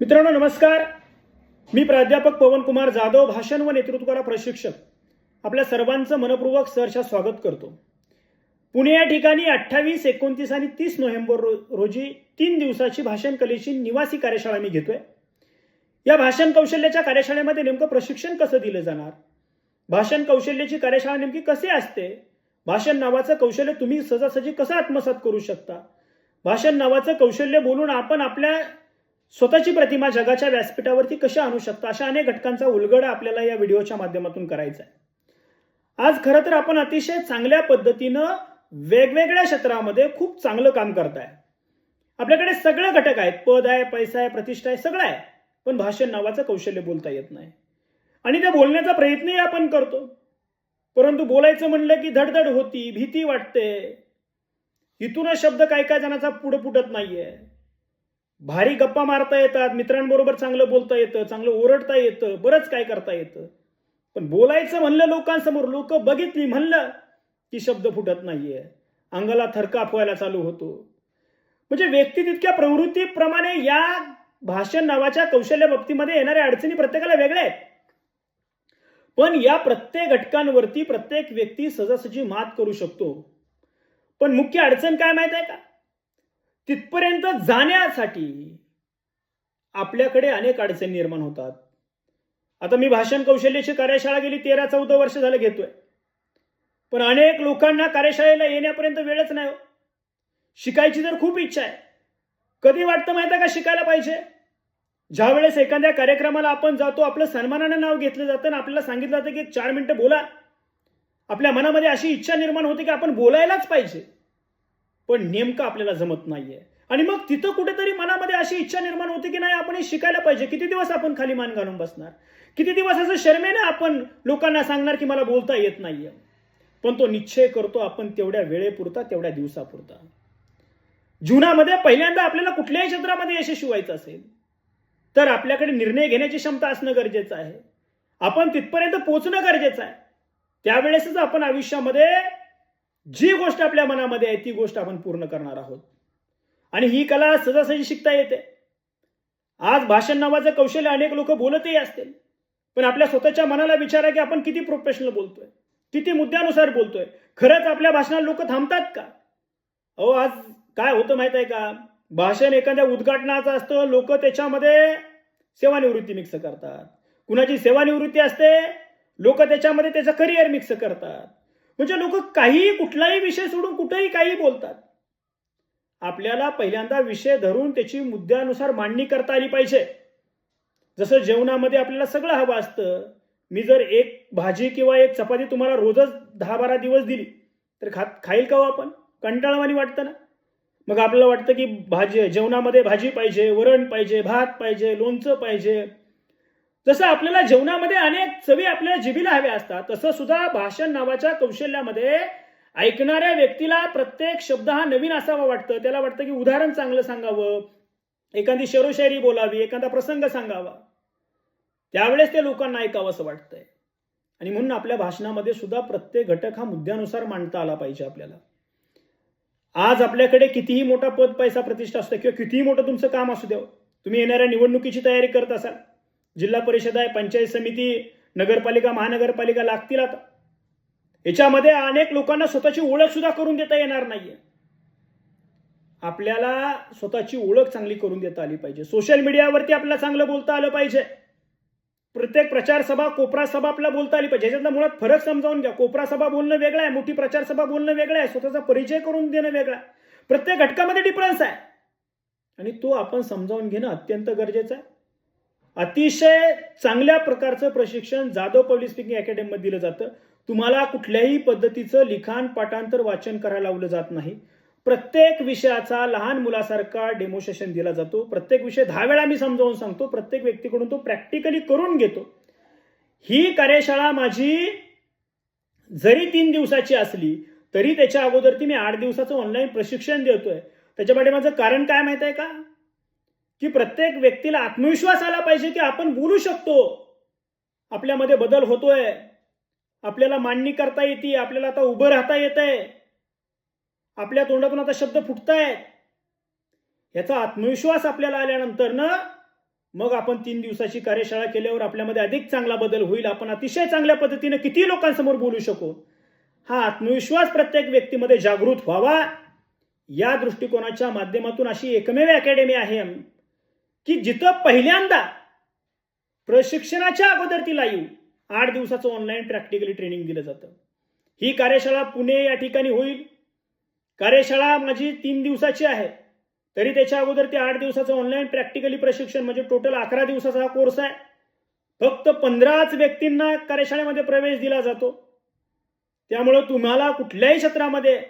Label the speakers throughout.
Speaker 1: मित्रांनो नमस्कार. मी प्राध्यापक पवनकुमार जाधव भाषण व नेतृत्वाला प्रशिक्षक. आपल्या सर्वांचं मनपूर्वक सहर्षा स्वागत करतो. पुणे या ठिकाणी अठ्ठावीस एकोणतीस आणि तीस नोव्हेंबर रो रोजी तीन दिवसाची भाषण कलेची निवासी कार्यशाळा मी घेतोय. या भाषण कौशल्याच्या कार्यशाळेमध्ये नेमकं प्रशिक्षण कसं दिलं जाणार? भाषण कौशल्याची कार्यशाळा नेमकी कशी असते? भाषण नावाचं कौशल्य तुम्ही सहजासहजी कसं आत्मसात करू शकता? भाषण नावाचं कौशल्य बोलून आपण आपल्या स्वतःची प्रतिमा जगाच्या व्यासपीठावरती कशी आणू शकता अशा अनेक घटकांचा उलगडा आपल्याला या व्हिडिओच्या माध्यमातून करायचा आहे आज खरं तर आपण अतिशय चांगल्या पद्धतीनं वेगवेगळ्या क्षेत्रामध्ये खूप चांगलं काम करताय आपल्याकडे सगळे घटक आहेत पद आहे पैसा आहे प्रतिष्ठा आहे सगळं आहे पण भाषण नावाचं कौशल्य बोलता येत नाही आणि त्या बोलण्याचा प्रयत्नही आपण करतो परंतु बोलायचं म्हणलं की धडधड होती भीती वाटते इथूनच शब्द काही काय जणांचा पुढं फुटत नाहीये भारी गप्पा मारता येतात मित्रांबरोबर चांगलं बोलता येतं चांगलं ओरडता येतं बरंच काय करता येतं. पण बोलायचं म्हणलं लोकांसमोर लोक बघितली म्हणलं की शब्द फुटत नाहीये. अंगाला थरकाप व्हायला चालू होतो. म्हणजे व्यक्ती तितक्या प्रवृत्तीप्रमाणे या भाषण नावाच्या कौशल्य बाबतीमध्ये येणाऱ्या अडचणी प्रत्येकाला वेगळ्या आहेत. पण या प्रत्येक घटकांवरती प्रत्येक व्यक्ती सजासजी मात करू शकतो. पण मुख्य अडचण काय माहीत आहे का? तिथपर्यंत जाण्यासाठी आपल्याकडे अनेक अडचणी निर्माण होतात. आता मी भाषण कौशल्याची कार्यशाळा गेली तेरा चौदा वर्ष झालं घेतोय. पण अनेक लोकांना कार्यशाळेला येण्यापर्यंत वेळच नाही हो. शिकायची तर खूप इच्छा आहे. कधी वाटतं माहिती आहे का शिकायला पाहिजे? ज्या वेळेस एखाद्या कार्यक्रमाला आपण जातो आपलं सन्मानानं नाव घेतलं जातं आणि आपल्याला सांगितलं जातं की चार मिनिटं बोला. आपल्या मनामध्ये अशी इच्छा निर्माण होते की आपण बोलायलाच पाहिजे. पण नेमकं आपल्याला जमत नाहीये. आणि मग तिथं कुठेतरी मनामध्ये अशी इच्छा निर्माण होते की नाही आपण हे शिकायला पाहिजे. किती दिवस आपण खाली मान घालून बसणार? किती दिवस असं शर्मेने आपण लोकांना सांगणार की मला बोलता येत नाहीये? पण तो निश्चय करतो आपण तेवढ्या वेळेपुरता तेवढ्या दिवसापुरता. जीवनामध्ये पहिल्यांदा आपल्याला कुठल्याही क्षेत्रामध्ये यशस्वी व्हायचं असेल तर आपल्याकडे निर्णय घेण्याची क्षमता असणं गरजेचं आहे. आपण तिथपर्यंत पोहोचणं गरजेचं आहे. त्यावेळेसच आपण आयुष्यामध्ये जी गोष्ट आपल्या मनामध्ये आहे ती गोष्ट आपण पूर्ण करणार आहोत. आणि ही कला सहजासहजी शिकता येते. आज भाषण नावाचं कौशल्य अनेक लोक बोलतही असतील. पण आपल्या स्वतःच्या मनाला विचारा की आपण किती प्रोफेशनल बोलतोय किती मुद्द्यानुसार बोलतोय. खरंच आपल्या भाषणाला लोक थांबतात का? अहो आज काय होतं माहीत आहे का? भाषण एखाद्या उद्घाटनाचं असतं लोक त्याच्यामध्ये सेवानिवृत्ती मिक्स करतात. कुणाची सेवानिवृत्ती असते लोक त्याच्यामध्ये त्याचं करिअर मिक्स करतात. म्हणजे लोक काहीही कुठलाही विषय सोडून कुठेही काही बोलतात. आपल्याला पहिल्यांदा विषय धरून त्याची मुद्द्यानुसार मांडणी करता आली पाहिजे. जसं जेवणामध्ये आपल्याला सगळं हवं असतं. मी जर एक भाजी किंवा एक चपाती तुम्हाला रोजच दहा बारा दिवस दिली तर खात खाईल का हो आपण? कंटाळवाणी वाटतं ना? मग आपल्याला वाटतं की भाजी जेवणामध्ये भाजी पाहिजे वरण पाहिजे भात पाहिजे लोणचं पाहिजे. जसं आपल्याला जेवणामध्ये अनेक चवी आपल्याला जिभीला हव्या असतात तसं सुद्धा भाषण नावाच्या कौशल्यामध्ये ऐकणाऱ्या व्यक्तीला प्रत्येक शब्द हा नवीन असावा वाटतं. त्याला वाटतं की उदाहरण चांगलं सांगावं एखादी शेरोशायरी बोलावी एखादा प्रसंग सांगावा. त्यावेळेस ते लोकांना ऐकावं असं वाटतंय. आणि म्हणून आपल्या भाषणामध्ये सुद्धा प्रत्येक घटक हा मुद्द्यानुसार मांडता आला पाहिजे आपल्याला. आज आपल्याकडे कितीही मोठा पद पैसा प्रतिष्ठा असतो किंवा कितीही मोठं तुमचं काम असू द्या तुम्ही येणाऱ्या निवडणुकीची तयारी करत असाल जिल्हा परिषद आहे पंचायत समिती नगरपालिका महानगरपालिका लागतील आता. याच्यामध्ये अनेक लोकांना स्वतःची ओळख सुद्धा करून देता येणार नाहीये. आपल्याला स्वतःची ओळख चांगली करून देता आली पाहिजे. सोशल मीडियावरती आपल्याला चांगलं बोलता आलं पाहिजे. प्रत्येक प्रचार सभा कोपरा सभा आपल्याला बोलता आली पाहिजे. याच्यातला मुळात फरक समजावून घ्या. कोपरा सभा बोलणं वेगळं आहे. मोठी प्रचार सभा बोलणं वेगळं आहे. स्वतःचा परिचय करून देणं वेगळं आहे. प्रत्येक घटकामध्ये डिफरन्स आहे. आणि तो आपण समजावून घेणं अत्यंत गरजेचं आहे. अतिशय चांगल्या प्रकारचं प्रशिक्षण जाधव पब्लिक स्पीकिंग अकॅडमीमध्ये दिलं जातं. तुम्हाला कुठल्याही पद्धतीचं लिखाण पाठांतर वाचन करायला लावलं जात नाही. प्रत्येक विषयाचा लहान मुलासारखा डेमोस्ट्रेशन दिला जातो. प्रत्येक विषय दहा वेळा मी समजावून सांगतो. प्रत्येक व्यक्तीकडून तो प्रॅक्टिकली करून घेतो. ही कार्यशाळा माझी जरी तीन दिवसाची असली तरी त्याच्या अगोदर ती मी आठ दिवसाचं ऑनलाईन प्रशिक्षण देतोय. त्याच्यामध्ये माझं कारण काय माहीत आहे का? की प्रत्येक व्यक्तीला आत्मविश्वास आला पाहिजे की आपण बोलू शकतो. आपल्यामध्ये बदल होतोय. आपल्याला मांडणी करता येते. आपल्याला आता उभं राहता येत आहे आपल्या तोंडातून आता शब्द फुटतायत. याचा आत्मविश्वास आपल्याला आल्यानंतर ना मग आपण तीन दिवसाची कार्यशाळा केल्यावर आपल्यामध्ये अधिक चांगला बदल होईल. आपण अतिशय चांगल्या पद्धतीने किती लोकांसमोर बोलू शकू? हा आत्मविश्वास प्रत्येक व्यक्तीमध्ये जागृत व्हावा. या दृष्टिकोनाच्या माध्यमातून अशी एकमेव अकॅडमी आहे. की जिथं पहिल्यांदा प्रशिक्षणाच्या अगोदर ती येऊ आठ दिवसाचं ऑनलाईन प्रॅक्टिकली ट्रेनिंग दिलं जातं. ही कार्यशाळा पुणे या ठिकाणी होईल. कार्यशाळा माझी तीन दिवसाची आहे. तरी त्याच्या अगोदर ते आठ दिवसाचं ऑनलाईन प्रॅक्टिकली प्रशिक्षण म्हणजे टोटल अकरा दिवसाचा हा कोर्स आहे. फक्त पंधराच व्यक्तींना कार्यशाळेमध्ये प्रवेश दिला जातो. त्यामुळं तुम्हाला कुठल्याही क्षेत्रामध्ये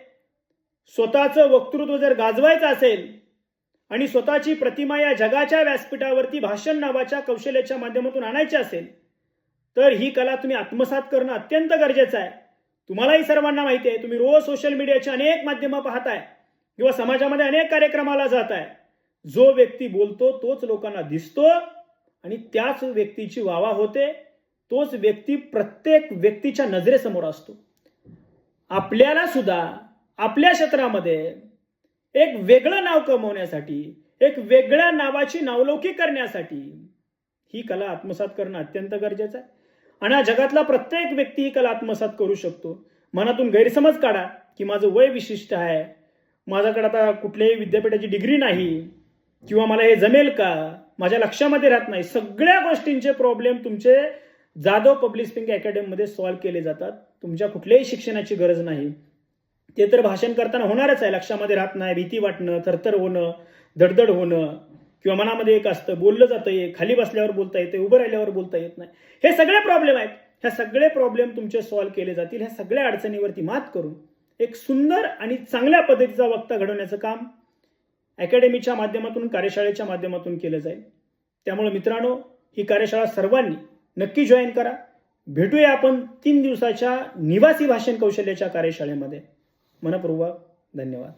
Speaker 1: स्वतःचं वक्तृत्व जर गाजवायचं असेल आणि स्वतःची प्रतिमा या जगाच्या व्यासपीठावरती भाषण नावाच्या कौशल्याच्या माध्यमातून आणायची असेल तर ही कला तुम्ही आत्मसात करणं अत्यंत गरजेचं आहे. तुम्हालाही सर्वांना माहिती आहे तुम्ही रोज सोशल मीडियाची अनेक माध्यमं पाहताय किंवा समाजामध्ये अनेक कार्यक्रमाला जात आहे जो व्यक्ती बोलतो तोच लोकांना दिसतो आणि त्याच व्यक्तीची वावा होते तोच व्यक्ती प्रत्येक व्यक्तीच्या नजरेसमोर असतो. आपल्याला सुद्धा आपल्या क्षेत्रामध्ये एक वेगळं नाव कमवण्यासाठी एक वेगळ्या नावाची नावलौकिक करण्यासाठी ही कला आत्मसात करणं अत्यंत गरजेचं आहे. आणि हा जगातला प्रत्येक व्यक्ती ही कला आत्मसात करू शकतो. मनातून गैरसमज काढा की माझं वय विशिष्ट आहे. माझ्याकडे आता कुठल्याही विद्यापीठाची डिग्री नाही. किंवा मला हे जमेल का? माझ्या लक्षामध्ये राहत नाही. सगळ्या गोष्टींचे प्रॉब्लेम तुमचे जाधव पब्लिक स्पीकिंग अकॅडमीमध्ये सॉल्व्ह केले जातात. तुमच्या कुठल्याही शिक्षणाची गरज नाही. ते तर भाषण करताना होणारच आहे. लक्षामध्ये राहत नाही भीती वाटणं थरथर होणं धडधड होणं किंवा मनामध्ये एक असतं बोललं जातं एक खाली बसल्यावर बोलता येते उभं राहिल्यावर बोलता येत नाही. हे सगळे प्रॉब्लेम आहेत. ह्या सगळे प्रॉब्लेम तुमचे सॉल्व्ह केले जातील. ह्या सगळ्या अडचणीवरती मात करून एक सुंदर आणि चांगल्या पद्धतीचा वक्ता घडवण्याचं काम अकॅडमीच्या माध्यमातून कार्यशाळेच्या माध्यमातून केलं जाईल. त्यामुळे मित्रांनो ही कार्यशाळा सर्वांनी नक्की जॉईन करा. भेटूया आपण तीन दिवसाच्या निवासी भाषण कौशल्याच्या कार्यशाळेमध्ये. मनपूर्वक धन्यवाद.